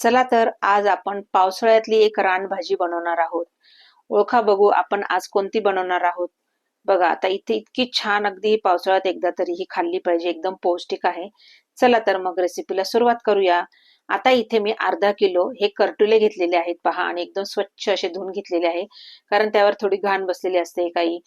चला तर आज आपण पावसाळ्यातली एक रानभाजी बनवणार आहोत. ओळखा बघू आपण आज कोणती बनवणार आहोत. बघा आता इथे इतकी छान अगदी पावसाळ्यात एकदा तरी ही खाल्ली पाहिजे एकदम पौष्टिक आहे. चला तर मग रेसिपीला सुरुवात करूया. आता इथे मी अर्धा किलो हे करटुले घेतलेले आहेत पहा आणि एकदम स्वच्छ असे धुवून घेतलेले आहे. कारण त्यावर थोडी घाण बसलेली असते काही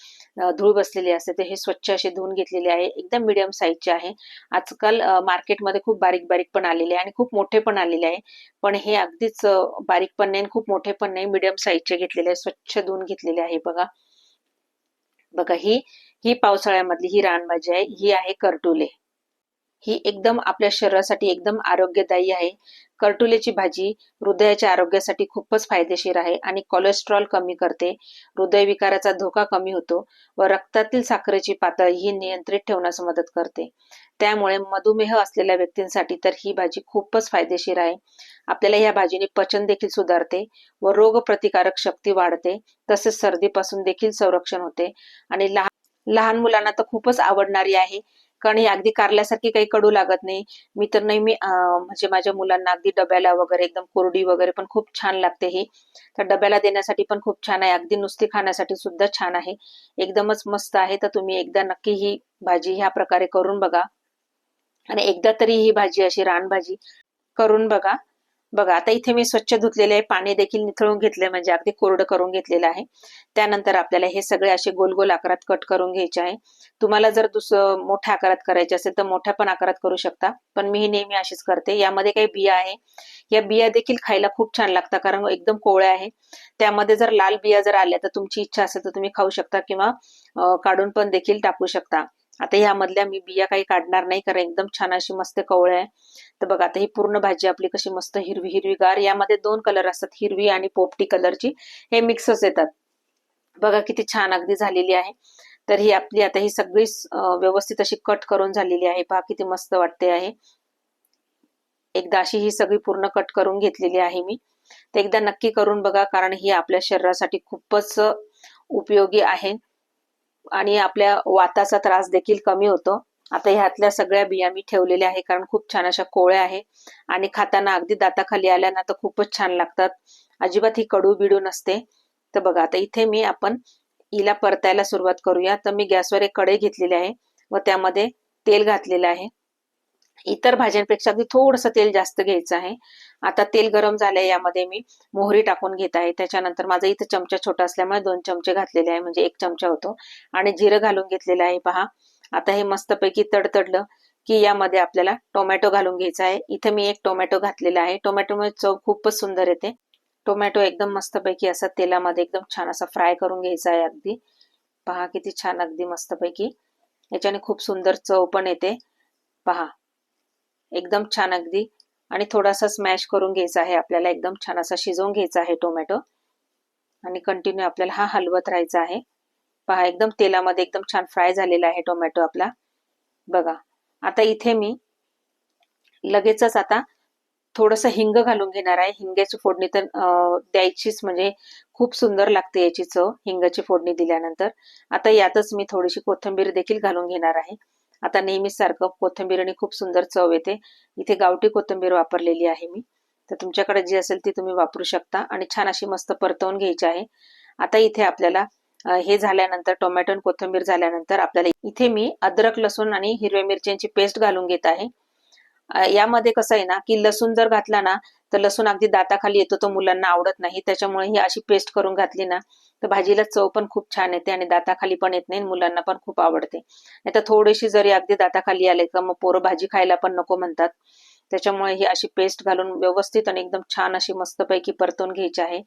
धूळ बसलेली असते तर हे स्वच्छ असे धुवून घेतलेले आहे. एकदम मिडियम साईजचे आहे. आजकाल मार्केटमध्ये खूप बारीक बारीक पण आलेले आहे आणि खूप मोठे पण आलेले आहे. पण हे अगदीच बारीक पण नाही आणि खूप मोठे पण नाही. मिडियम साईजचे घेतलेले आहे. स्वच्छ धुवून घेतलेले आहे बघा. बघा ही ही पावसाळ्यामधली ही रानभाजी आहे. ही आहे करटुले. ही एकदम आपल्या शरीरासाठी एकदम आरोग्यदायी आहे. करटुलेची भाजी हृदयाच्या आरोग्यासाठी खूपच फायदेशीर आहे आणि कोलेस्ट्रॉल कमी करते. हृदयविकाराचा धोका कमी होतो व रक्तातील साखरेची पातळी ही नियंत्रित ठेवण्यास मदत करते. त्यामुळे मधुमेह असलेल्या व्यक्तींसाठी तर ही भाजी खूपच फायदेशीर आहे. आपल्याला या भाजीने पचन देखील सुधारते व रोग प्रतिकारक शक्ती वाढते. तसेच सर्दीपासून देखील संरक्षण होते. आणि लहान लहान मुलांना तर खूपच आवडणारी आहे. कारण ही अगदी कारल्यासारखी काही कडू लागत नाही. मी तर नेहमी मी म्हणजे माझ्या मुलांना अगदी डब्याला वगैरे एकदम कोरडी वगैरे पण खूप छान लागते ही. तर डब्याला देण्यासाठी पण खूप छान आहे. अगदी नुसती खाण्यासाठी सुद्धा छान आहे. एकदमच मस्त आहे. तर तुम्ही एकदा नक्की ही भाजी ह्या प्रकारे करून बघा. आणि एकदा तरी ही भाजी अशी रानभाजी करून बघा. बघा आता इथे मी स्वच्छ धुतलेले आहे पाणी देखील निथळून घेतले म्हणजे अगदी कोरडं करून घेतलेलं आहे. त्यानंतर आपल्याला हे सगळे असे गोल गोल आकारात कट करून घ्यायचे आहे. तुम्हाला जर दुसरं मोठ्या आकारात करायचे असेल तर मोठ्या पण आकारात करू शकता पण मी ही नेहमी अशीच करते. यामध्ये काही बिया आहे. या बिया देखील खायला खूप छान लागतात कारण एकदम कोवळ्या आहे. त्यामध्ये जर लाल बिया जर आल्या तर तुमची इच्छा असेल तर तुम्ही खाऊ शकता किंवा काढून पण देखील टाकू शकता. आता यामधल्या मी बिया काही काढणार नाही कारण एकदम छान अशी मस्त कवळ आहे. तर बघा आता ही पूर्ण भाजी आपली कशी मस्त हिरवी हिरवीगार यामध्ये दोन कलर असतात हिरवी आणि पोपटी कलरची हे मिक्सच येतात. बघा किती छान अगदी झालेली आहे. तर ही आपली आता ही सगळी व्यवस्थित अशी कट करून झालेली आहे. पहा किती मस्त वाटते आहे. एकदा अशी ही सगळी पूर्ण कट करून घेतलेली आहे मी. तर एकदा नक्की करून बघा कारण ही आपल्या शरीरासाठी खूपच उपयोगी आहे. आणि आपल्या वाताचा त्रास देखील कमी होतो. आता ह्यातल्या सगळ्या बिया मी ठेवलेल्या आहे कारण खूप छान अशा कोळ्या आहे. आणि खाताना अगदी दाताखाली आल्या ना तर खूपच छान लागतात. अजिबात ही कडू बिडू नसते. तर बघा आता इथे मी आपण हिला परतायला सुरुवात करूया. तर मी गॅसवर एक कढई घेतलेली आहे व त्यामध्ये तेल घातलेलं आहे. इतर भाज्यांपेक्षा अगदी थोडंसं तेल जास्त घ्यायचं आहे. आता तेल गरम झालंय यामध्ये मी मोहरी टाकून घेत आहे. त्याच्यानंतर माझा इथं चमचा छोटा असल्यामुळे दोन चमचे घातलेले आहे. म्हणजे एक चमचा होतो. आणि जिरं घालून घेतलेलं आहे. पहा. आता हे मस्तपैकी तडतडलं की यामध्ये आपल्याला टोमॅटो घालून घ्यायचा आहे. इथे मी एक टोमॅटो घातलेला आहे. टोमॅटोमुळे चव खूपच सुंदर येते. टोमॅटो एकदम मस्तपैकी असा तेलामध्ये एकदम छान असा फ्राय करून घ्यायचा आहे अगदी. पहा किती छान अगदी मस्तपैकी. याच्याने खूप सुंदर चव पण येते. पहा. एकदम छान अगदी. आणि थोडासा स्मॅश करून घ्यायचा आहे आपल्याला एकदम छान असा शिजवून घ्यायचा आहे टोमॅटो आणि कंटिन्यू आपल्याला हा हलवत राहायचा आहे. पहा एकदम तेलामध्ये एकदम छान फ्राय झालेला आहे टोमॅटो आपला. बघा आता इथे मी लगेचच आता थोडस हिंग घालून घेणार आहे. हिंग्याची फोडणी तर द्यायचीच म्हणजे खूप सुंदर लागते याची चव हिंगाची फोडणी दिल्यानंतर. आता यातच मी थोडीशी कोथिंबीर देखील घालून घेणार आहे. आता नेहमीच सारखं कोथिंबीरने खूप सुंदर चव येते. इथे गावठी कोथिंबीर वापरलेली आहे मी. तर तुमच्याकडे जी असेल ती तुम्ही वापरू शकता आणि छान अशी मस्त परतवून घ्यायची आहे. आता इथे आपल्याला हे झाल्यानंतर टोमॅटो आणि कोथिंबीर झाल्यानंतर आपल्याला इथे मी अद्रक लसूण आणि हिरव्या मिरच्यांची पेस्ट घालून घेत आहे. यामध्ये कसं आहे ना की लसूण जर घातला ना तर लसूण अगदी दाताखाली येतो तो मुलांना आवडत नाही. त्याच्यामुळे ही अशी पेस्ट करून घातली ना तर भाजीला चव पण खूप छान येते आणि दाताखाली पण येत नाही मुलांना पण खूप आवडते. नाही तर थोडीशी जरी अगदी दाताखाली आले तर मग पोरं भाजी खायला पण नको म्हणतात. त्याच्यामुळे ही अशी पेस्ट घालून व्यवस्थित आणि एकदम छान अशी मस्तपैकी परतून घ्यायची आहे.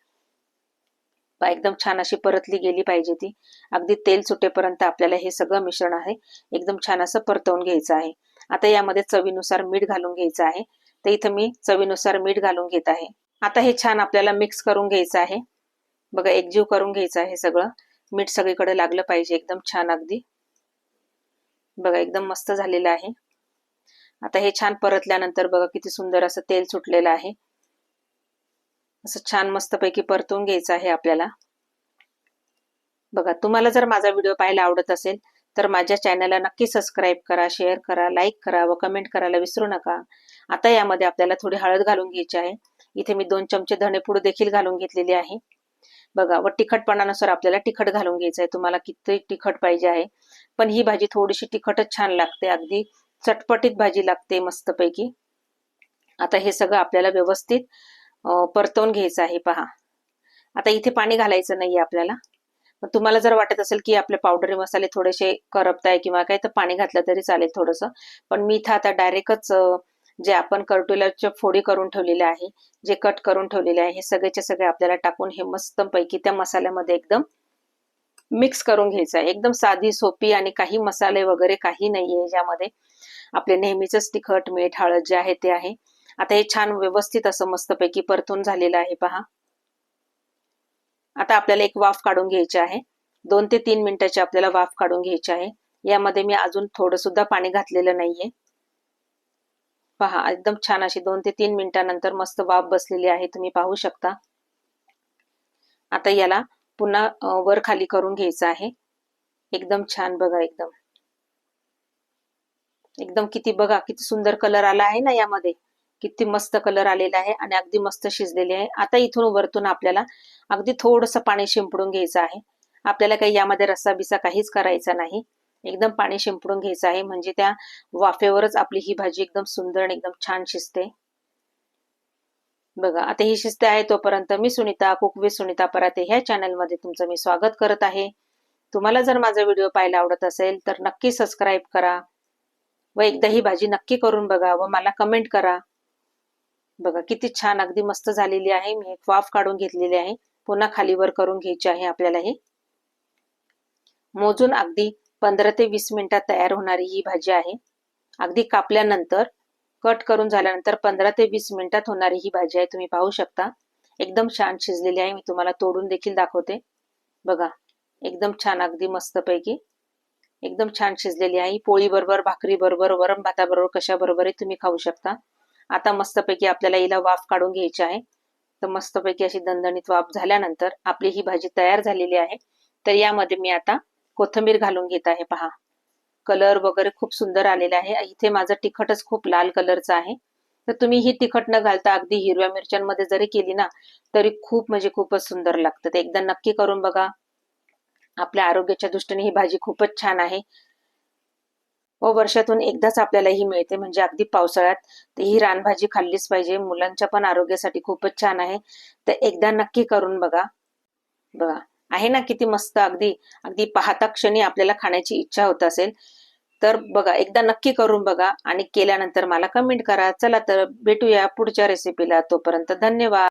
एकदम छान अशी परतली गेली पाहिजे ती. अगदी तेल सुटेपर्यंत आपल्याला हे सगळं मिश्रण आहे. एकदम छान असं परतवून घ्यायचं आहे. आता यामध्ये चवीनुसार मीठ घालून घ्यायचं आहे. तर इथं मी चवीनुसार मीठ घालून घेत आहे. आता हे छान आपल्याला मिक्स करून घ्यायचं आहे. बघा एकजीव करून घ्यायचं आहे सगळं. मीठ सगळीकडे लागलं पाहिजे एकदम छान अगदी. बघा एकदम मस्त झालेलं आहे. आता हे छान परतल्यानंतर बघा किती सुंदर असं तेल सुटलेलं आहे. असं छान मस्तपैकी परतून घ्यायचं आहे आपल्याला. बघा तुम्हाला जर माझा व्हिडिओ पाहायला आवडत असेल तर माझ्या चॅनलला नक्की सबस्क्राईब करा शेअर करा लाईक करा व कमेंट करायला विसरू नका. आता यामध्ये आपल्याला थोडी हळद घालून घ्यायची आहे. इथे मी दोन चमचे धणेपूड देखील घालून घेतलेली आहे. बघा व तिखटपणानुसार आपल्याला तिखट घालून घ्यायचं आहे. तुम्हाला किती तिखट पाहिजे आहे. पण ही भाजी थोडीशी तिखटच छान लागते. अगदी चटपटीत भाजी लागते मस्तपैकी. आता हे सगळं आपल्याला व्यवस्थित परतवून घ्यायचं आहे. पहा. आता इथे पाणी घालायचं नाहीये आपल्याला. तुम्हाला जर वाटत असेल की आपले पावडरी मसाले थोडेसे करपताय किंवा काय तर पाणी घातलं तरी चालेल थोडंसं. पण मी इथं आता डायरेक्टच जे आपण कर्टुलाच्या फोडी करून ठेवलेले आहे जे कट करून ठेवलेले आहे हे सगळेचे सगळे आपल्याला टाकून हे मस्त पैकी त्या मसाल्यामध्ये एकदम मिक्स करून घ्यायचं आहे. एकदम साधी सोपी आणि काही मसाले वगैरे काही नाहीये ज्यामध्ये आपले नेहमीच तिखट मीठ हळद जे आहे ते आहे. आता हे छान व्यवस्थित असं मस्तपैकी परतून झालेलं आहे पहा. आता आपल्याला एक वाफ काढून घ्यायची आहे. दोन ते तीन मिनिटाची आपल्याला वाफ काढून घ्यायची आहे. यामध्ये मी अजून थोडं सुद्धा पाणी घातलेलं नाहीये. पहा एकदम छान अशी दोन ते तीन मिनिटानंतर मस्त वाफ बसलेली आहे तुम्ही पाहू शकता. आता याला पुन्हा वर खाली करून घ्यायचं आहे. एकदम छान बघा एकदम. एकदम किती बघा किती सुंदर कलर आला आहे ना यामध्ये. किती मस्त कलर आलेला आहे आणि अगदी मस्त शिजलेली आहे. आता इथून वरतून आपल्याला अगदी थोडस पाणी शिंपडून घ्यायचं आहे. आपल्याला काही यामध्ये रस्सा बिसा काहीच करायचा नाही. एकदम पाणी शिंपडून घ्यायचं आहे. म्हणजे त्या वाफेवरच आपली ही भाजी एकदम सुंदर आणि एकदम छान शिजते. बघा आता ही शिजते आहे तोपर्यंत मी सुनीता कुकवी सुनीता पराते ह्या चॅनलमध्ये तुमचं मी स्वागत करत आहे. तुम्हाला जर माझा व्हिडिओ पाहायला आवडत असेल तर नक्की सबस्क्राईब करा. व एकदा ही भाजी नक्की करून बघा व मला कमेंट करा. बघा किती छान अगदी मस्त झालेली आहे. मी एक वाफ काढून घेतलेली आहे. पुन्हा खालीवर करून घ्यायची आहे आपल्याला हे. मोजून अगदी पंधरा ते वीस मिनिटात तयार होणारी ही भाजी आहे. अगदी कापल्यानंतर कट करून झाल्यानंतर पंधरा ते वीस मिनिटात होणारी ही भाजी आहे तुम्ही पाहू शकता. एकदम छान शिजलेली आहे मी तुम्हाला तोडून देखील दाखवते. बघा एकदम छान अगदी मस्तपैकी. एकदम छान शिजलेली आहे पोळी बरोबर भाकरी बरोबर वरम भाताबरोबर कशाबरोबरही तुम्ही खाऊ शकता. आता मस्तपैकी आपल्याला हिला वाफ काढून घ्यायची आहे. तर मस्तपैकी अशी दणदणीत वाफ झाल्यानंतर आपली ही भाजी तयार झालेली आहे. तर यामध्ये मी आता कोथंबीर घालून घेत आहे पहा. कलर वगैरे खूप सुंदर आलेला आहे. इथे माझं तिखटच खूप लाल कलरचं आहे. तर तुम्ही ही तिखट न घालता अगदी हिरव्या मिरच्यांमध्ये जरी केली ना तरी खूप म्हणजे खूपच सुंदर लागतं. ते एकदा नक्की करून बघा. आपल्या आरोग्याच्या दृष्टीने ही भाजी खूपच छान आहे. व वर्षातून एकदाच आपल्याला ही मिळते म्हणजे अगदी पावसाळ्यात ही रानभाजी खाल्लीच पाहिजे. मुलांच्या पण आरोग्यासाठी खूपच छान आहे. तर एकदा नक्की करून बघा. बघा. आहे ना किती मस्त अगदी अगदी पाहता क्षणी आपल्याला खाण्याची इच्छा होत असेल. तर बघा एकदा नक्की करून बघा आणि केल्यानंतर मला कमेंट करा. चला तर भेटूया पुढच्या रेसिपीला तोपर्यंत धन्यवाद.